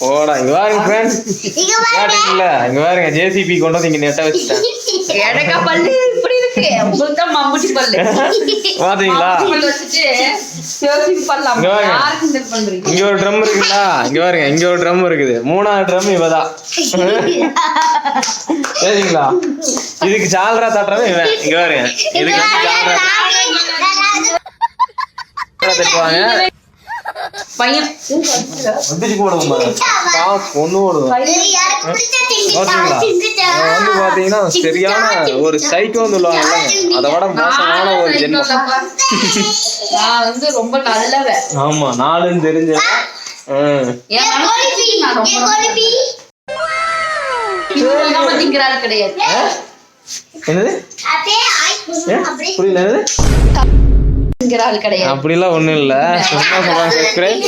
போடா இங்க பாருங்க ஃப்ரெண்ட்ஸ் இங்க பாருங்க. இங்க பாருங்க ஜேசிபி கொண்டு வந்து இங்க நெட்ட வச்சுட்டேன். எனக்கா பல்லு இப்படி இருக்கு. உங்களுக்கு தான் மம்புட்டி பல்லு. பாத்தீங்களா? மம்புட்டி பல்லு வச்சுட்டு சிவசிக்கு பல்லாம் இங்க வாங்க. யாருக்கு இந்த பண்றீங்க? இங்க ஒரு ட்ரம் இருக்குங்களா? இங்க பாருங்க இங்க ஒரு ட்ரம் இருக்குது. மூணாவது ட்ரம் இவதான். சரிங்களா? இதுக்கு சால்ரா தட்டுறவன் இவன். இங்க பாருங்க இதுக்கு வந்து சால்ரா சால்ரா தட்டுவாங்க. பையன். வந்து பாத்தீங்கன்னா சரியான ஒரு சைக்கோன்னு சொல்லுவாங்கல்ல. அதை விட மோசமான ஒரு ஜென்மம். நான் வந்து ரொம்ப ஆமா கிடையாது. என்னது? புரியல என்னது? அப்படிலாம் ஒண்ணும் இல்ல. சும்மா சொல்றாங்க சப்ஸ்கிரைப்